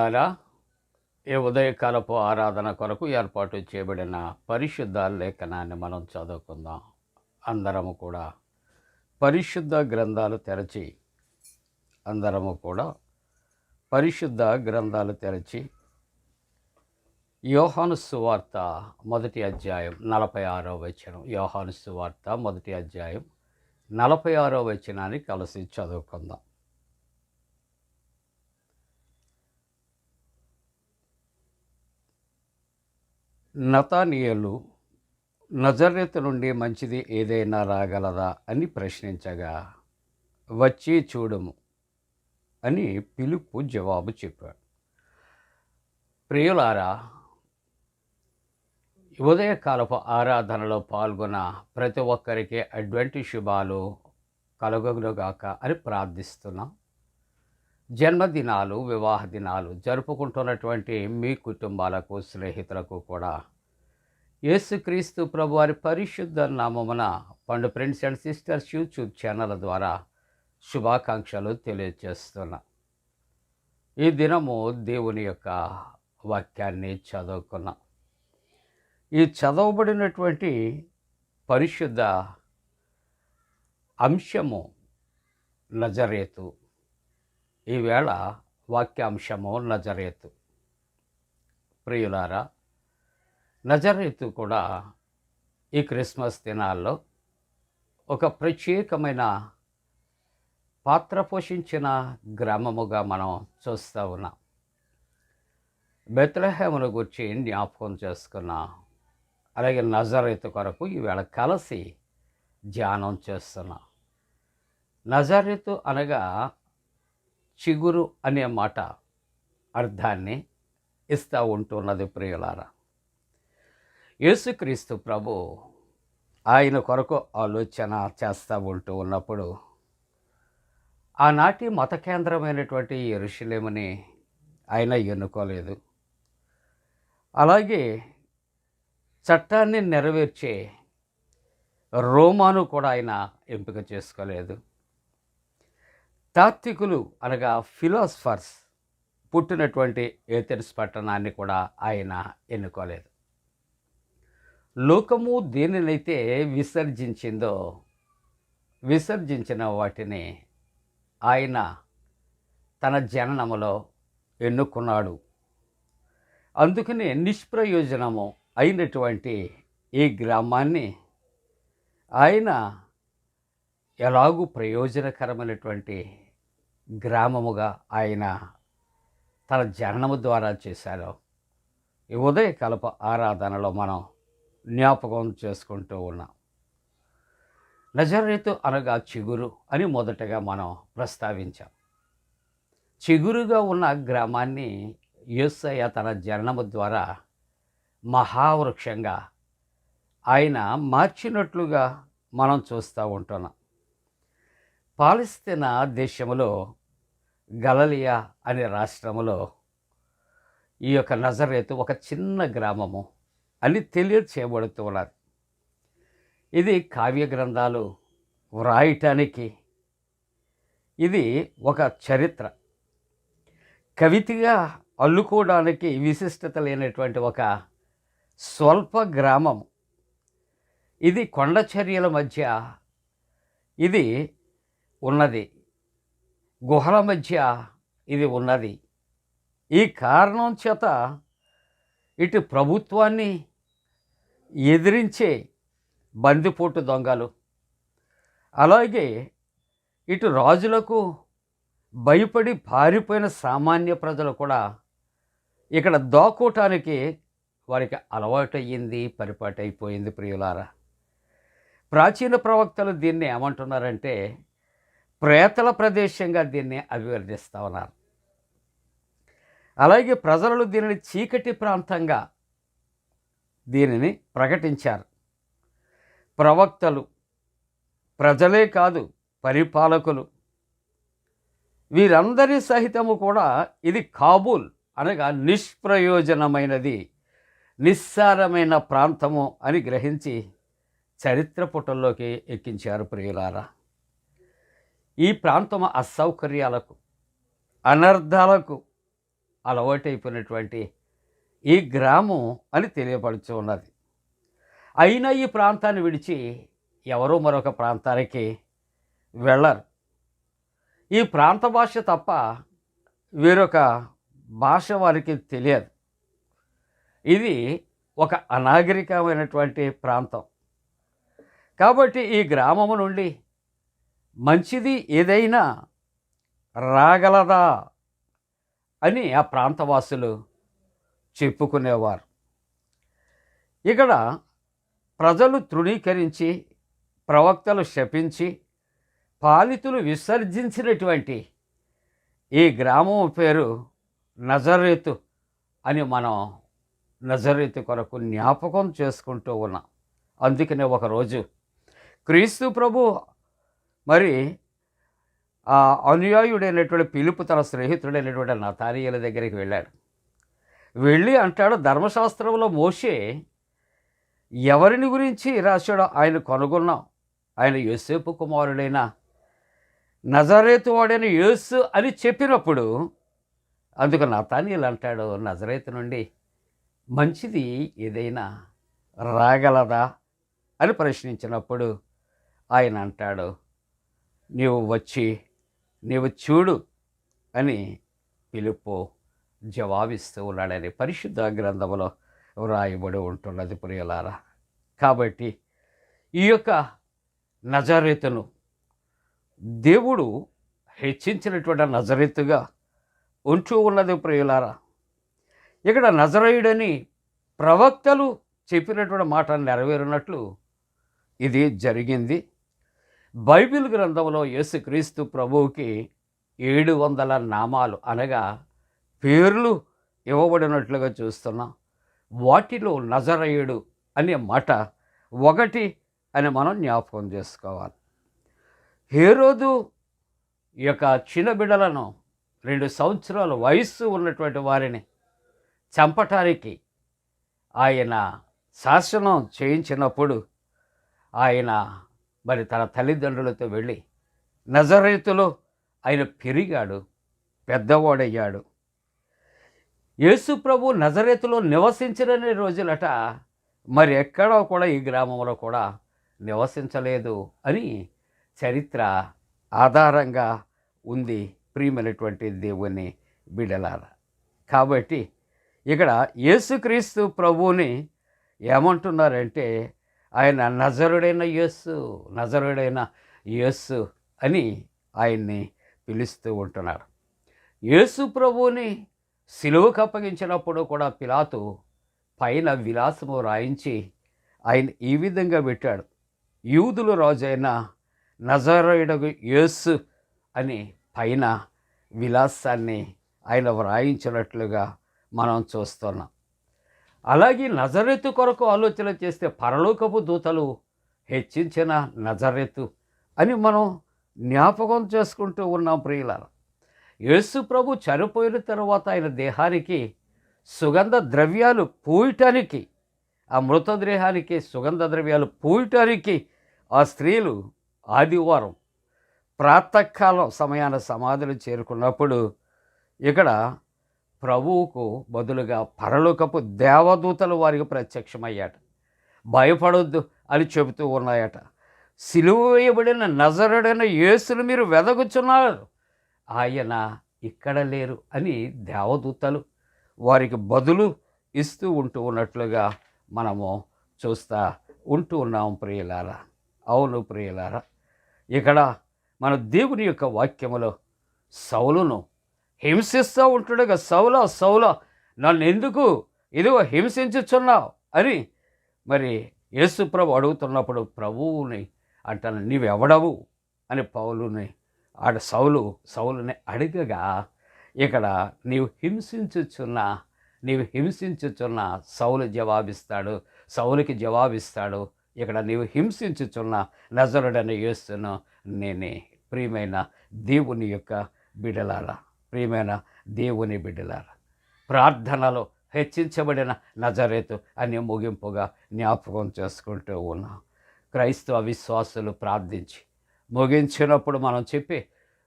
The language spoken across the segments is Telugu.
ప్రియులారా ఏ ఉదయకాలపు ఆరాధన కొరకు ఏర్పాటు చేయబడిన పరిశుద్ధ లేఖనాన్ని మనం చదువుకుందాం. అందరము కూడా పరిశుద్ధ గ్రంథాలు తెరచి అందరము కూడా పరిశుద్ధ గ్రంథాలు తెరచి యోహాను సువార్త మొదటి అధ్యాయం నలభై ఆరో వచనం యోహాను సువార్త మొదటి అధ్యాయం నలభై ఆరో వచనాన్ని కలిసి చదువుకుందాం. నతానియలు నజరేతు నుండి మంచిది ఏదైనా రాగలదా అని ప్రశ్నించగా వచ్చి చూడము అని పిలుపు జవాబు చెప్పాడు. ప్రియులారా ఉదయకాలపు ఆరాధనలో పాల్గొన్న ప్రతి ఒక్కరికి అడ్వంటి శుభాలు కలుగునుగాక అని ప్రార్థిస్తున్నాం. జన్మదినాలు వివాహ దినాలు జరుపుకుంటున్నటువంటి మీ కుటుంబాలకు స్నేహితులకు కూడా యేసుక్రీస్తు ప్రభు వారి పరిశుద్ధ నామమున Pandu friends and sisters YouTube channel ద్వారా శుభాకాంక్షలు తెలియజేస్తున్నా. ఈ దినము దేవుని యొక్క వాక్యాన్ని చదువుకున్నాం. ఈ చదవబడినటువంటి పరిశుద్ధ అంశము నజరేతు ఈవేళ వాక్యాంశము నజరేతు. ప్రియులారా నజరేతు కూడా ఈ క్రిస్మస్ దినాల్లో ఒక ప్రత్యేకమైన పాత్ర పోషించిన గ్రామముగా మనం చూస్తూ ఉన్నాం. బెత్లహేమును గురించి జ్ఞాపకం చేసుకున్నాం అలాగే నజరేతు కొరకు ఈవేళ కలిసి ధ్యానం చేస్తున్నాం. నజరేతు అనగా చిగురు అనే మాట అర్థాన్ని ఇస్తూ ఉంటున్నది ప్రియులారా. యేసుక్రీస్తు ప్రభు ఆయన కొరకు ఆలోచన చేస్తూ ఉంటూ ఉన్నప్పుడు ఆనాటి మత కేంద్రమైనటువంటి ఋషులేమని ఆయన ఎన్నుకోలేదు. అలాగే చట్టాన్ని నెరవేర్చే రోమాను కూడా ఆయన ఎంపిక చేసుకోలేదు. తాత్వికులు అనగా ఫిలాసఫర్స్ పుట్టినటువంటి ఏథెన్స్ పట్టణాన్ని కూడా ఆయన ఎన్నుకోలేదు. లోకము దేనినైతే విసర్జించిందో విసర్జించిన వాటిని ఆయన తన జననములో ఎన్నుకున్నాడు. అందుకనే నిష్ప్రయోజనము అయినటువంటి ఈ గ్రామాన్ని ఆయన ఎలాగూ ప్రయోజనకరమైనటువంటి గ్రామముగా ఆయన తన జననము ద్వారా చేశారు. ఈ కలప ఆరాధనలో మనం జ్ఞాపకం చేసుకుంటూ ఉన్నాం. నజరేతు అనగా చిగురు అని మొదటగా మనం ప్రస్తావించాం. చిగురుగా ఉన్న గ్రామాన్ని యేసయ్య తన జననము ద్వారా మహావృక్షంగా ఆయన మార్చినట్లుగా మనం చూస్తూ ఉంటున్నాం. పాలస్తీనా దేశంలో గలలియా అనే రాష్ట్రములో ఈ యొక్క నజరేతు ఒక చిన్న గ్రామము అని తెలియచేయబడుతూ ఉన్నారు ఇది కావ్య గ్రంథాలు వ్రాయటానికి ఇది ఒక చరిత్ర. కవితగా అల్లుకోవడానికి విశిష్టత లేనటువంటి ఒక స్వల్ప గ్రామం ఇది కొండ చర్యల మధ్య ఇది ఉన్నది. గుహల మధ్య ఇది ఉన్నది. ఈ కారణం చేత ఇటు ప్రభుత్వాన్ని ఎదిరించే బందిపోటు దొంగలు అలాగే ఇటు రాజులకు భయపడి పారిపోయిన సామాన్య ప్రజలు కూడా ఇక్కడ దాక్కోటానికి వారికి అలవాటయ్యింది పరిపాటు అయిపోయింది ప్రియులారా. ప్రాచీన ప్రవక్తలు దీన్ని ఏమంటున్నారంటే ప్రేతల ప్రదేశంగా దీన్ని అభివర్ణిస్తూ ఉన్నారు. అలాగే ప్రజలు దీనిని చీకటి ప్రాంతంగా దీనిని ప్రకటించారు. ప్రవక్తలు ప్రజలే కాదు పరిపాలకులు. వీరందరి సహితము కూడా ఇది కాబూల్ అనగా నిష్ప్రయోజనమైనది నిస్సారమైన ప్రాంతము అని గ్రహించి చరిత్ర పుటల్లోకి ఎక్కించారు ప్రియులారా. ఈ ప్రాంతం అసౌకర్యాలకు అనర్థాలకు అలవాటైపోయినటువంటి ఈ గ్రామం అని తెలియపడుచు ఉన్నది. అయినా ఈ ప్రాంతాన్ని విడిచి ఎవరో మరొక ప్రాంతానికి వెళ్ళరు. ఈ ప్రాంత భాష తప్ప వేరొక భాష వారికి తెలియదు. ఇది ఒక అనాగరికమైనటువంటి ప్రాంతం. కాబట్టి ఈ గ్రామము నుండి మంచిది ఏదైనా రాగలదా అని ఆ ప్రాంతవాసులు చెప్పుకునేవారు. ఇక్కడ ప్రజలు తృణీకరించి ప్రవక్తలు శపించి పాలితులు విసర్జించినటువంటి ఈ గ్రామం పేరు నజరేతు అని మనం నజరేతు కొరకు జ్ఞాపకం చేసుకుంటూ ఉన్నాం. అందుకనే ఒకరోజు క్రీస్తు ప్రభు మరి ఆ అనుయాయుడైనటువంటి పిలుపు తన స్నేహితుడైనటువంటి నతానీయుల దగ్గరికి వెళ్ళాడు. వెళ్ళి అంటాడు ధర్మశాస్త్రంలో మోషే ఎవరిని గురించి రాశాడో ఆయన కనుగొన్నాం ఆయన యోసేపు కుమారుడైన నజరేతు వాడైన యేసు అని చెప్పినప్పుడు అందుకు నతానీయులు అంటాడు నజరేతు నుండి మంచిది ఏదైనా రాగలదా? అని ప్రశ్నించినప్పుడు ఆయన అంటాడు నీవు వచ్చి నీవు చూడు అని పిలుపు జవాబిస్తూ ఉన్నాడని పరిశుద్ధ గ్రంథంలో వ్రాయబడి ఉంటున్నది ప్రియులారా. కాబట్టి ఈ యొక్క నజరేతును దేవుడు హెచ్చించినటువంటి నజరేతుగా ఉంటూ ఉన్నది ప్రియులారా. ఇక్కడ నజరయుడని ప్రవక్తలు చెప్పినటువంటి మాట నెరవేరినట్లు ఇది జరిగింది. బైబిల్ గ్రంథంలో యేసుక్రీస్తు ప్రభువుకి ఏడు వందల నామాలు అనగా పేర్లు ఇవ్వబడినట్లుగా చూస్తున్నాం. వాటిలో నజరయుడు అనే మాట ఒకటి అని మనం జ్ఞాపకం చేసుకోవాలి. హేరోదు యొక్క చిన్న బిడ్డలను రెండు సంవత్సరాల వయస్సు ఉన్నటువంటి వారిని చంపటానికి ఆయన శాసనం చేయించినప్పుడు ఆయన మరి తన తల్లిదండ్రులతో వెళ్ళి నజరేతులో ఆయన పెరిగాడు పెద్దవాడయ్యాడు. యేసు ప్రభు నజరేతులో నివసించిన రోజులట మరి ఎక్కడో కూడా ఈ గ్రామంలో కూడా నివసించలేదు అని చరిత్ర ఆధారంగా ఉంది ప్రియమైనటువంటి దేవుని బిడలార కాబట్టి ఇక్కడ యేసుక్రీస్తు ప్రభువుని ఏమంటున్నారంటే ఆయన నజరుడైన యేసు నజరుడైన యస్సు అని ఆయన్ని పిలుస్తూ ఉంటున్నారు. యేసు ప్రభువుని సిలువకు అప్పగించినప్పుడు కూడా పిలాతు పైన విలాసము రాయించి ఆయన ఈ విధంగా పెట్టాడు. యూదుల రాజైన నజరేయుడగు యేసు అని పైన విలాసాన్ని ఆయన వ్రాయించినట్లుగా మనం చూస్తున్నాం. అలాగే నజరెత్తు కొరకు ఆలోచన చేస్తే పరలోకపు దూతలు హెచ్చించిన నజరెత్తు అని మనం జ్ఞాపకం చేసుకుంటూ ఉన్నాం ప్రియులారు. యేసు ప్రభు చనిపోయిన తర్వాత ఆయన దేహానికి సుగంధ ద్రవ్యాలు పూయటానికి ఆ మృతదేహానికి సుగంధ ద్రవ్యాలు పూయటానికి ఆ స్త్రీలు ఆదివారం ప్రాతకాలం సమయాన సమాధులు చేరుకున్నప్పుడు ఇక్కడ ప్రభువుకు బదులుగా పరలోకపు దేవదూతలు వారికి ప్రత్యక్షమయ్యాట. భయపడొద్దు అని చెబుతూ ఉన్నాయట. సిలువ వేయబడిన నజరుడైన యేసును మీరు వెదగుచున్నారు ఆయన ఇక్కడ లేరు అని దేవదూతలు వారికి బదులు ఇస్తూ ఉంటూ ఉన్నట్లుగా మనము చూస్తా ఉంటూ ఉన్నాం ప్రియులారా. అవును ప్రియులారా. ఇక్కడ మన దేవుని యొక్క వాక్యములో సౌలును హింసిస్తూ ఉంటుండగా సౌల సౌల నన్ను ఎందుకు ఇదిగో హింసించుచున్నావు? అని మరి యేసుప్రభు అడుగుతున్నప్పుడు ప్రభువుని అంటాను నీవెవడవు? అని పౌలుని ఆడ సౌలు సౌలుని అడగగా ఇక్కడ నీవు హింసించుచున్న నీవు హింసించుచున్న? సౌలు జవాబిస్తాడు సౌలుకి జవాబిస్తాడు ఇక్కడ నీవు హింసించుచున్న నజరుడని యేసును నేనే ప్రియమైన దేవుని యొక్క బిడలారా. ప్రియమైన దేవుని బిడ్డలారా ప్రార్థనలో హెచ్చించబడిన నజరేతు అని ముగింపుగా జ్ఞాపకం చేసుకుంటూ ఉన్నాం. క్రైస్తవ విశ్వాసులు ప్రార్థించి ముగించినప్పుడు మనం చెప్పి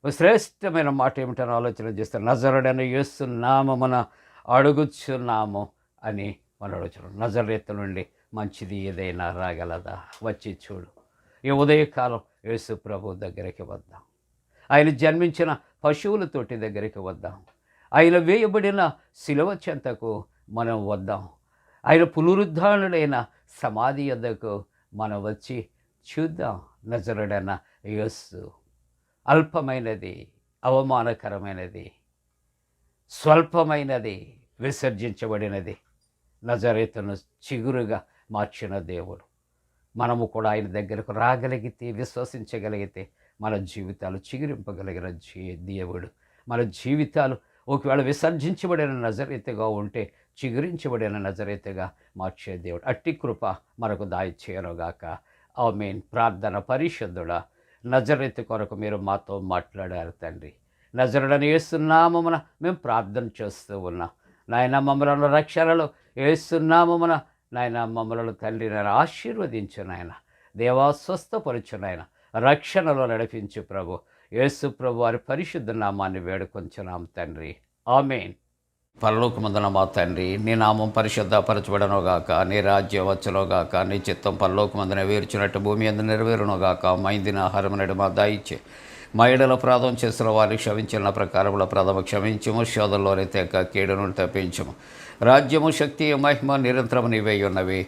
శ్రేష్టమైన మాట ఏమిటని ఆలోచన చేస్తే యేస్తున్నాము మన అడుగుచున్నాము అని మన అడుగుతున్నాం. నజరేతు నుండి మంచిది ఏదైనా రాగలదా? వచ్చి చూడు. ఈ ఉదయకాలం యేసు ప్రభు దగ్గరికి వద్దాం. ఆయన జన్మించిన పశువుల తోటి దగ్గరికి వద్దాం. ఆయన వేయబడిన శిలవ చెంతకు మనం వద్దాం. ఆయన పునరుద్ధానుడైన సమాధి యొద్దకు మనం వచ్చి చూద్దాం నజరుడైన యస్సు అల్పమైనది అవమానకరమైనది స్వల్పమైనది విసర్జించబడినది. నజరేతను చిగురుగా మార్చిన దేవుడు. మనము కూడా ఆయన దగ్గరకు రాగలిగితే విశ్వసించగలిగితే మన జీవితాలు చిగురింపగలిగిన జీ దేవుడు. మన జీవితాలు ఒకవేళ విసర్జించబడిన నజరైతేగా ఉంటే చిగురించబడిన నజరైతగా మార్చే దేవుడు. అట్టి కృప మనకు దాయిచేయనుగాక ఆ మెయిన్ ప్రార్థన పరిశుద్ధుడా నజరైతు కొరకు మీరు మాతో మాట్లాడారు తండ్రి. నజరుడని వేస్తున్నామమున మేము ప్రార్థన చేస్తూ ఉన్నాం. నాయన మమ్మలను రక్షణలో వేస్తున్నామమున నాయన మమ్మలను తండ్రి నేను ఆశీర్వదించు నాయన. దేవా స్వస్థపరచు నాయన. రక్షణలో నడిపించు ప్రభు. యేసు ప్రభు వారి పరిశుద్ధ నామాన్ని వేడుకొంచున్నాం తండ్రి. ఆమెన్. పరలోకమందున మా తండ్రి నీ నామం పరిశుద్ధపరచబడనుగాక నీ రాజ్యం వచ్చునుగాక నీ చిత్తం పరలోకమందున వేర్చినట్టు భూమి అందు నెరవేరునుగాక మైందిన ఆహారం నడు మా దాయిచ్చే మా ఎడల ప్రాధం చేసిన వారిని క్షమించిన ప్రకారముల ప్రథమ క్షమించము శోధంలోనే తెక్క కీడును తప్పించము. రాజ్యము శక్తి మహిమ నిరంతరం నీవై ఉన్నవి.